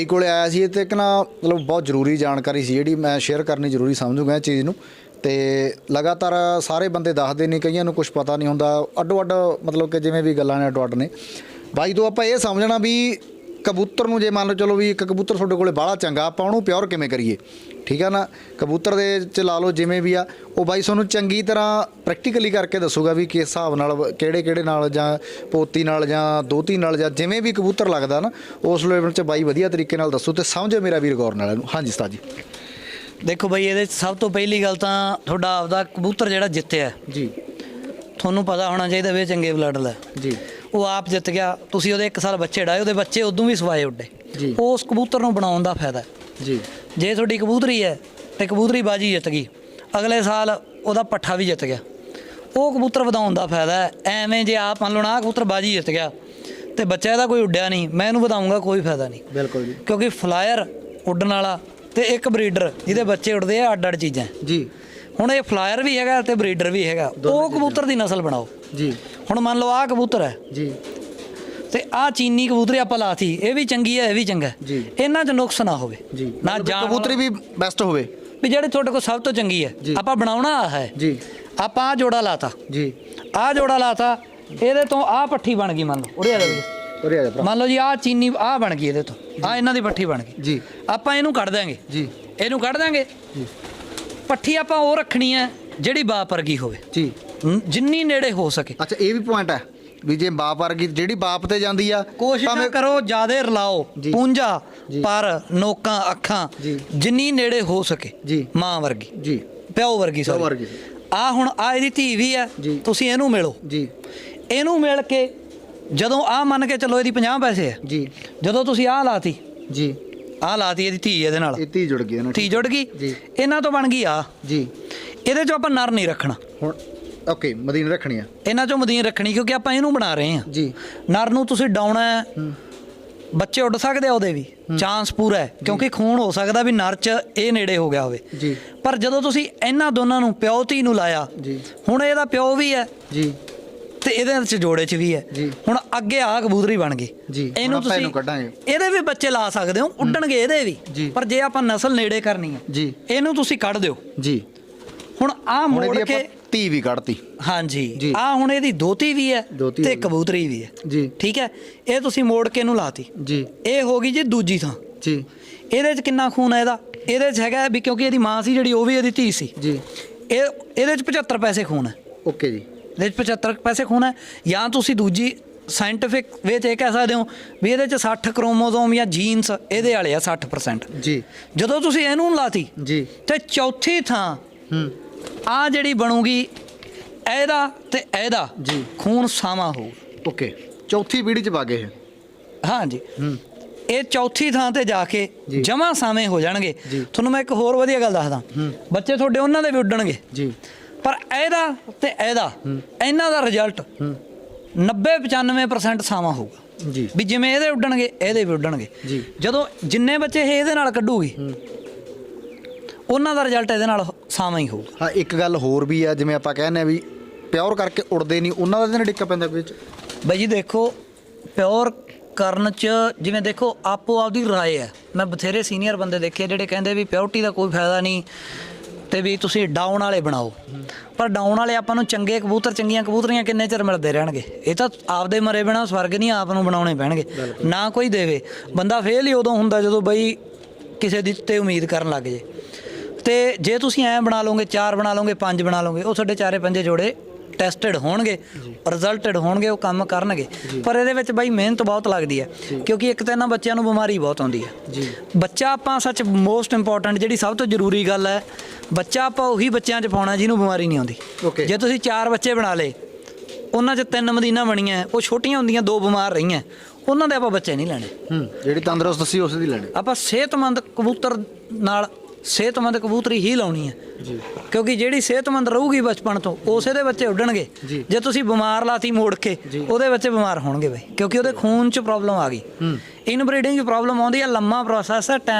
ਇਹ ਕੋਲੇ ਆਇਆ ਸੀ ਇਹ ਤੇ ਇੱਕ ਨਾ ਮਤਲਬ ਬਹੁਤ ਜ਼ਰੂਰੀ ਜਾਣਕਾਰੀ ਸੀ, ਜਿਹੜੀ ਮੈਂ ਸ਼ੇਅਰ ਕਰਨੀ ਜ਼ਰੂਰੀ ਸਮਝੂਗਾ ਇਹ ਚੀਜ਼ ਨੂੰ। ਤੇ ਲਗਾਤਾਰ ਸਾਰੇ ਬੰਦੇ ਦੱਸਦੇ ਨੇ, ਕਈਆਂ ਨੂੰ ਕੁਝ ਪਤਾ ਨਹੀਂ ਹੁੰਦਾ ਅੱਡੋ ਅੱਡ ਮਤਲਬ ਕਿ ਜਿਵੇਂ ਵੀ ਗੱਲਾਂ ਨੇ ਅੱਡੋ ਅੱਡ ਨੇ। ਬਾਈ ਤੋਂ ਆਪਾਂ ਇਹ ਸਮਝਣਾ ਵੀ ਕਬੂਤਰ ਨੂੰ ਜੇ ਮੰਨ ਲਓ ਚਲੋ ਵੀ ਇੱਕ ਕਬੂਤਰ ਤੁਹਾਡੇ ਕੋਲੇ ਬਾਹਲਾ ਚੰਗਾ ਆਪਾਂ ਉਹਨੂੰ ਪਿਓਰ ਕਿਵੇਂ ਕਰੀਏ? ਠੀਕ ਆ ਨਾ? ਕਬੂਤਰ ਦੇ ਚ ਲਾ ਲਓ ਜਿਵੇਂ ਵੀ ਆ ਉਹ ਬਾਈ ਤੁਹਾਨੂੰ ਚੰਗੀ ਤਰ੍ਹਾਂ ਪ੍ਰੈਕਟੀਕਲੀ ਕਰਕੇ ਦੱਸੂਗਾ ਵੀ ਕਿਸ ਹਿਸਾਬ ਨਾਲ ਕਿਹੜੇ ਕਿਹੜੇ ਨਾਲ ਜਾਂ ਪੋਤੀ ਨਾਲ ਜਾਂ ਦੋਤੀ ਨਾਲ ਜਾਂ ਜਿਵੇਂ ਵੀ ਕਬੂਤਰ ਲੱਗਦਾ ਨਾ ਉਸ ਲੈਵਲ 'ਚ ਬਾਈ ਵਧੀਆ ਤਰੀਕੇ ਨਾਲ ਦੱਸੋ ਤੇ ਸਮਝੇ ਮੇਰਾ ਵੀਰ ਗੌਰ ਨਾਲ ਇਹਨੂੰ। ਹਾਂਜੀ ਉਸਤਾਦ ਜੀ। ਦੇਖੋ ਬਈ ਇਹਦੇ ਸਭ ਤੋਂ ਪਹਿਲੀ ਗੱਲ ਤਾਂ ਤੁਹਾਡਾ ਆਪਦਾ ਕਬੂਤਰ ਜਿਹੜਾ ਜਿੱਤਿਆ ਜੀ। ਤੁਹਾਨੂੰ ਪਤਾ ਹੋਣਾ ਚਾਹੀਦਾ ਵੀ ਚੰਗੇ ਬਲੱਡ ਦਾ ਜੀ। ਉਹ ਆਪ ਜਿੱਤ ਗਿਆ। ਤੁਸੀਂ ਉਹਦੇ ਇੱਕ ਸਾਲ ਬੱਚੇ ਡਾਏ ਉਹਦੇ ਬੱਚੇ ਉਦੋਂ ਵੀ ਸਵਾਏ ਉੱਡੇ। ਜੀ। ਉਸ ਕਬੂਤਰ ਨੂੰ ਬਣਾਉਣ ਦਾ ਫਾਇਦਾ ਹੈ। ਜੀ। ਜੇ ਤੁਹਾਡੀ ਕਬੂਤਰੀ ਹੈ ਤੇ ਕਬੂਤਰੀ ਬਾਜੀ ਜਿੱਤ ਗਈ ਅਗਲੇ ਸਾਲ ਉਹਦਾ ਪੱਠਾ ਵੀ ਜਿੱਤ ਗਿਆ। ਉਹ ਕਬੂਤਰ ਵਧਾਉਣ ਦਾ ਫਾਇਦਾ ਹੈ। ਐਵੇਂ ਜੇ ਆਪ ਮੰਨ ਲਓ ਨਾ ਕਬੂਤਰ ਬਾਜੀ ਜਿੱਤ ਗਿਆ ਤੇ ਬੱਚਾ ਇਹਦਾ ਕੋਈ ਉੱਡਿਆ ਨਹੀਂ ਮੈਂ ਇਹਨੂੰ ਵਧਾਉਂਗਾ ਕੋਈ ਫਾਇਦਾ ਨਹੀਂ। ਬਿਲਕੁਲ ਜੀ। ਕਿਉਂਕਿ ਫਲਾਇਰ ਉੱਡਣ ਵਾਲਾ ਤੇ ਇੱਕ ਬਰੀਡਰ ਜਿਹਦੇ ਬੱਚੇ ਉੱਡਦੇ ਆ ਅੱਡ ਅੱਡ ਚੀਜ਼ਾਂ। ਜੀ। ਹੁਣ ਇਹ ਫਲਾਇਰ ਵੀ ਹੈਗਾ ਤੇ ਬਰੀਡਰ ਵੀ ਹੈਗਾ। ਉਹ ਕਬੂਤਰ ਦੀ ਨਸਲ ਬਣਾਓ। ਜੀ। ਹੁਣ ਮੰਨ ਲਓ ਆਹ ਕਬੂਤਰ ਹੈ। ਜੀ। ਤੇ ਆਹ ਚੀਨੀ ਕਬੂਤਰੀ ਆਪਾਂ ਲਾਤੀ ਇਹ ਵੀ ਚੰਗੀ ਹੈ ਇਹ ਵੀ ਚੰਗਾ ਹੈ। ਜੀ। ਇਹਨਾਂ 'ਚ ਨੁਕਸ ਨਾ ਹੋਵੇ। ਜੀ। ਨਾ ਜਾਨ ਕਬੂਤਰੀ ਵੀ ਬੈਸਟ ਹੋਵੇ। ਵੀ ਜਿਹੜੇ ਤੁਹਾਡੇ ਕੋਲ ਸਭ ਤੋਂ ਚੰਗੀ ਹੈ। ਜੀ। ਆਪਾਂ ਬਣਾਉਣਾ ਆ ਹੈ। ਜੀ। ਆਪਾਂ ਆ ਜੋੜਾ ਲਾਤਾ। ਜੀ। ਆ ਜੋੜਾ ਲਾਤਾ ਇਹਦੇ ਤੋਂ ਆ ਪੱਠੀ ਬਣ ਗਈ ਮੰਨ ਲਓ। ਉਰੇ ਆ ਜੀ। ਉਰੇ ਆ ਜਾ ਭਰਾ। ਮੰਨ ਲਓ ਜੀ ਆ ਚੀਨੀ ਆ ਬਣ ਗਈ ਇਹਦੇ ਤੋਂ। ਆ ਇਹਨਾਂ ਦੀ ਪੱਠੀ ਬਣ ਗਈ। ਜੀ। ਆਪਾਂ ਇਹਨੂੰ ਕੱਢ ਦਾਂਗੇ ਜੀ। ਇਹਨੂੰ ਕੱਢ ਦਾਂਗੇ ਜੀ। ਪੱਠੀ ਆਪਾਂ ਉਹ ਰੱਖਣੀ ਹੈ ਜਿਹੜੀ ਬਾਪ ਵਰਗੀ ਹੋਵੇ। ਜੀ। ਜਿੰਨੀ ਨੇੜੇ ਹੋ ਸਕੇ ਅੱਛਾ ਇਹ ਵੀ ਪੁਆਇੰਟ ਹੈ ਵੀ ਜੇ ਬਾਪ ਵਰਗੀ ਜਿਹੜੀ ਬਾਪ ਤੇ ਜਾਂਦੀ ਆ ਕੋਸ਼ਿਸ਼ ਭਾਵੇਂ- ਕਰੋ ਜਿਆਦੇ ਰਲਾਓ। ਪੂੰਝਾ। ਪਰ ਨੋਕਾਂ ਅੱਖਾਂ। ਜਿੰਨੀ ਨੇੜੇ ਹੋ ਸਕੇ ਜੀ। ਮਾਂ ਵਰਗੀ ਜੀ ਪਿਓ ਵਰਗੀ sorry। ਵਰਗੀ। ਆ ਹੁਣ ਆ ਇਹਦੀ ਧੀ ਵੀ ਆ। ਤੁਸੀਂ ਇਹਨੂੰ ਮਿਲੋ ਜੀ ਇਹਨੂੰ ਮਿਲ ਕੇ ਜਦੋਂ ਆ ਮੰਨ ਕੇ ਚੱਲੋ ਇਹਦੀ 50 ਪੈਸੇ ਆ ਜੀ ਜਦੋਂ ਤੁਸੀਂ ਆ ਲਾਤੀ ਜੀ ਆ ਲਾਤੀ ਇਹਦੀ ਧੀ ਇਹਦੇ ਨਾਲ ਇਹ ਤੀ ਜੁੜ ਗਈ ਨਾ ਧੀ ਜੁੜ ਗਈ ਜੀ। ਇਹਨਾਂ ਤੋਂ ਬਣ ਗਈ ਆ ਜੀ ਇਹਦੇ ਚੋਂ ਆਪਾਂ ਨਰ ਨਹੀਂ ਰੱਖਣਾ ਹੁਣ ਓਕੇ ਮਦੀਨ ਰੱਖਣੀ ਆ। ਇਹਨਾਂ ਚੋਂ ਮਦੀਨ ਰੱਖਣੀ ਕਿਉਂਕਿ ਆਪਾਂ ਇਹਨੂੰ ਬਣਾ ਰਹੇ ਹਾਂ। ਜੀ। ਨਰ ਨੂੰ ਤੁਸੀਂ ਡਾਉਣਾ ਹੈ। ਬੱਚੇ ਉੱਡ ਸਕਦੇ ਆ ਉਹਦੇ ਵੀ। ਚਾਂਸ ਪੂਰਾ ਹੈ ਕਿਉਂਕਿ ਖੂਨ ਹੋ ਸਕਦਾ ਵੀ ਨਰ ਚ ਇਹ ਨੇੜੇ ਹੋ ਗਿਆ ਹੋਵੇ। ਜੀ। ਪਰ ਜਦੋਂ ਤੁਸੀਂ ਇਹਨਾਂ ਦੋਨਾਂ ਨੂੰ ਪਿਓ ਧੀ ਨੂੰ ਲਾਇਆ ਜੀ। ਹੁਣ ਇਹਦਾ ਪਿਓ ਵੀ ਹੈ। ਜੀ। ਤੇ ਇਹਦੇ ਚ ਜੋੜੇ ਚ ਵੀ ਹੈ। ਹੁਣ ਅੱਗੇ ਆ ਕਬੂਤਰੀ ਬਣ ਗਈ। ਇਹਨੂੰ ਕੱਢਾਂਗੇ। ਇਹਦੇ ਵੀ ਬੱਚੇ ਲਾ ਸਕਦੇ ਹੋ ਉੱਡਣਗੇ ਇਹਦੇ। ਵੀ। ਪਰ ਜੇ ਆਪਾਂ ਨਸਲ ਨੇੜੇ ਕਰਨੀ ਹੈ ਜੀ। ਇਹਨੂੰ ਤੁਸੀਂ ਕੱਢ ਦਿਓ। ਜੀ। ਹੁਣ ਆ ਮੋੜ ਕੇ ਤੀ ਵੀ ਕੱਢਤੀ। ਹਾਂਜੀ। ਆ ਹੁਣ ਇਹਦੀ ਦੋਤੀ ਵੀ ਹੈ ਦੋਹਤੀ ਤੇ ਹੋ ਗਈ। ਕਬੂਤਰੀ ਵੀ ਹੈ। ਜੀ। ਠੀਕ ਹੈ? ਇਹ ਤੁਸੀਂ ਮੋੜ ਕੇ ਇਹਨੂੰ ਲਾਤੀ। ਜੀ। ਇਹ ਹੋ ਗਈ ਜੀ ਦੂਜੀ ਥਾਂ। ਜੀ। ਇਹਦੇ 'ਚ ਕਿੰਨਾ ਖੂਨ ਹੈ ਇਹਦਾ? ਇਹਦੇ 'ਚ ਹੈਗਾ ਵੀ ਕਿਉਂਕਿ ਇਹਦੀ ਮਾਂ ਸੀ ਜਿਹੜੀ ਉਹ ਵੀ ਇਹਦੀ ਧੀ ਸੀ। ਜੀ। ਇਹ ਇਹਦੇ 'ਚ 75 ਪੈਸੇ ਖੂਨ ਹੈ। ਓਕੇ ਜੀ। ਇਹਦੇ 'ਚ 75 ਪੈਸੇ ਖੂਨ ਹੈ। ਜਾਂ ਤੁਸੀਂ ਦੂਜੀ ਸਾਇੰਟਿਫਿਕ ਵੇ 'ਚ ਇਹ ਕਹਿ ਸਕਦੇ ਹੋ ਵੀ ਇਹਦੇ 'ਚ 60 ਕ੍ਰੋਮੋਸੋਮ ਜਾਂ ਜੀਨਸ ਇਹਦੇ ਵਾਲੇ ਆ 60% ਜੀ। ਜਦੋਂ ਤੁਸੀਂ ਇਹਨੂੰ ਲਾਤੀ ਜੀ। ਤੇ ਚੌਥੀ ਥਾਂ ਹੂੰ। ਆ ਜਿਹੜੀ ਬਣੂਗੀ ਇਹਦਾ ਤੇ ਇਹਦਾ ਜੀ। ਖੂਨ ਸਾਵਾ ਹੋਊ। ਓਕੇ। ਚੌਥੀ ਪੀੜ੍ਹੀ ਚ ਵਗ ਇਹ। ਹਾਂਜੀ। ਹੂੰ। ਇਹ ਚੌਥੀ ਥਾਂ ਤੇ ਜਾ ਕੇ ਜੀ। ਜਮਾ ਸਾਵੇਂ ਹੋ ਜਾਣਗੇ। ਜੀ। ਤੁਹਾਨੂੰ ਮੈਂ ਇੱਕ ਹੋਰ ਵਧੀਆ ਗੱਲ ਦੱਸਦਾ। ਹੂੰ। ਬੱਚੇ ਤੁਹਾਡੇ ਉਹਨਾਂ ਦੇ ਵੀ ਉੱਡਣਗੇ। ਜੀ। ਪਰ ਇਹਦਾ ਤੇ ਇਹਦਾ ਇਹਨਾਂ ਦਾ ਰਿਜ਼ਲਟ ਹੂੰ। 90 95% ਸਾਵਾਂ ਹੋਊਗਾ। ਜੀ। ਵੀ ਜਿਵੇਂ ਇਹਦੇ ਉੱਡਣਗੇ ਇਹਦੇ ਵੀ ਉੱਡਣਗੇ। ਜੀ। ਜਦੋਂ ਜਿੰਨੇ ਬੱਚੇ ਇਹ ਇਹਦੇ ਨਾਲ ਕੱਢੂਗੀ ਉਹਨਾਂ ਦਾ ਰਿਜ਼ਲਟ ਇਹਦੇ ਨਾਲ ਸਾਵਾਂ ਹੀ ਹੋਊਗਾ। ਹਾਂ ਇੱਕ ਗੱਲ ਹੋਰ ਵੀ ਆ ਜਿਵੇਂ ਆਪਾਂ ਕਹਿੰਦੇ ਆ ਵੀ ਪਿਓਰ ਕਰਕੇ ਉੜਦੇ ਨਹੀਂ ਉਹਨਾਂ ਦਾ ਤਾਂ ਡਿੱਕਾ ਪੈਂਦਾ ਕੋਈ ਚ ਬਈ ਜੀ ਦੇਖੋ ਪਿਓਰ ਕਰਨ ਚ ਜਿਵੇਂ ਦੇਖੋ ਆਪੋ ਆਪਦੀ ਰਾਏ ਹੈ ਮੈਂ ਬਥੇਰੇ ਸੀਨੀਅਰ ਬੰਦੇ ਦੇਖੇ ਜਿਹੜੇ ਕਹਿੰਦੇ ਵੀ ਪਿਓਰਟੀ ਦਾ ਕੋਈ ਫਾਇਦਾ ਨਹੀਂ ਤੇ ਵੀ ਤੁਸੀਂ ਡਾਊਨ ਵਾਲੇ ਬਣਾਓ। ਪਰ ਡਾਊਨ ਵਾਲੇ ਆਪਾਂ ਨੂੰ ਚੰਗੇ ਕਬੂਤਰ ਚੰਗੀਆਂ ਕਬੂਤਰੀਆਂ ਕਿੰਨੇ ਚਿਰ ਮਿਲਦੇ ਰਹਿਣਗੇ? ਇਹ ਤਾਂ ਆਪਦੇ ਮਰੇ ਬਿਨਾ ਸਵਰਗ ਨਹੀਂ ਆਪ ਨੂੰ ਬਣਾਉਣੇ ਪੈਣਗੇ। ਨਾ ਕੋਈ ਦੇਵੇ। ਬੰਦਾ ਫੇਲ ਹੀ ਉਦੋਂ ਹੁੰਦਾ ਜਦੋਂ ਬਈ ਕਿਸੇ ਦੀ ਤੇ ਉਮੀਦ ਕਰਨ ਲੱਗ ਜੇ। ਤੇ ਜੇ ਤੁਸੀਂ ਐਂ ਬਣਾ ਲਓਗੇ ਚਾਰ ਬਣਾ ਲਓਗੇ ਪੰਜ ਬਣਾ ਲਓਗੇ ਉਹ ਤੁਹਾਡੇ ਚਾਰੇ ਪੰਜੇ ਜੋੜੇ ਟੈਸਟਡ ਹੋਣਗੇ ਰਿਜ਼ਲਟਡ ਹੋਣਗੇ ਉਹ ਕੰਮ ਕਰਨਗੇ। ਪਰ ਇਹਦੇ ਵਿੱਚ ਬਾਈ ਮਿਹਨਤ ਬਹੁਤ ਲੱਗਦੀ ਹੈ ਕਿਉਂਕਿ ਇੱਕ ਤਾਂ ਇਹਨਾਂ ਬੱਚਿਆਂ ਨੂੰ ਬਿਮਾਰੀ ਬਹੁਤ ਆਉਂਦੀ ਹੈ। ਜੀ। ਬੱਚਾ ਆਪਾਂ ਸੱਚ ਮੋਸਟ ਇੰਪੋਰਟੈਂਟ ਜਿਹੜੀ ਸਭ ਤੋਂ ਜ਼ਰੂਰੀ ਗੱਲ ਹੈ ਬੱਚਾ ਆਪਾਂ ਉਹੀ ਬੱਚਿਆਂ 'ਚ ਪਾਉਣਾ ਜਿਹਨੂੰ ਬਿਮਾਰੀ ਨਹੀਂ ਆਉਂਦੀ. ਜੇ ਤੁਸੀਂ ਚਾਰ ਬੱਚੇ ਬਣਾ ਲਏ ਉਹਨਾਂ 'ਚ ਤਿੰਨ ਮਦੀਨਾ ਬਣੀਆਂ ਉਹ ਛੋਟੀਆਂ ਹੁੰਦੀਆਂ ਦੋ ਬਿਮਾਰ ਰਹੀਆਂ ਉਹਨਾਂ ਦੇ ਆਪਾਂ ਬੱਚੇ ਨਹੀਂ ਲੈਣੇ। ਹੂੰ ਜਿਹੜੀ ਤੰਦਰੁਸਤ ਸੀ ਉਸ ਦੀ ਲੈਣੀ। ਆਪਾਂ ਸਿਹਤਮੰਦ ਕਬੂਤਰ ਨਾਲ ਸਿਹਤਮੰਦ ਕਬੂਤਰੀ ਹੀ ਲਾਉਣੀ ਹੈ। ਜੀ। ਕਿਉਂਕਿ ਜਿਹੜੀ ਸਿਹਤਮੰਦ ਰਹੂਗੀ ਬਚਪਨ ਤੋਂ ਉਸੇ ਦੇ ਬੱਚੇ ਉੱਡਣਗੇ। ਜੀ। ਤੁਸੀਂ ਬਿਮਾਰ ਲਾਤੀ ਮੋੜ ਕੇ ਉਹਦੇ ਬੱਚੇ ਬਿਮਾਰ ਹੋਣਗੇ ਬਈ। ਕਿਉਂਕਿ ਉਹਦੇ ਖੂਨ 'ਚ ਪ੍ਰੋਬਲਮ ਆ ਗਈ। ਇਨਬਰੀਡਿੰਗ ਦੀ ਪ੍ਰੋਬਲਮ ਆਉਂਦੀ ਹੈ ਲੰਮਾ ਪ੍ਰੋਸੈਸ ਹੈ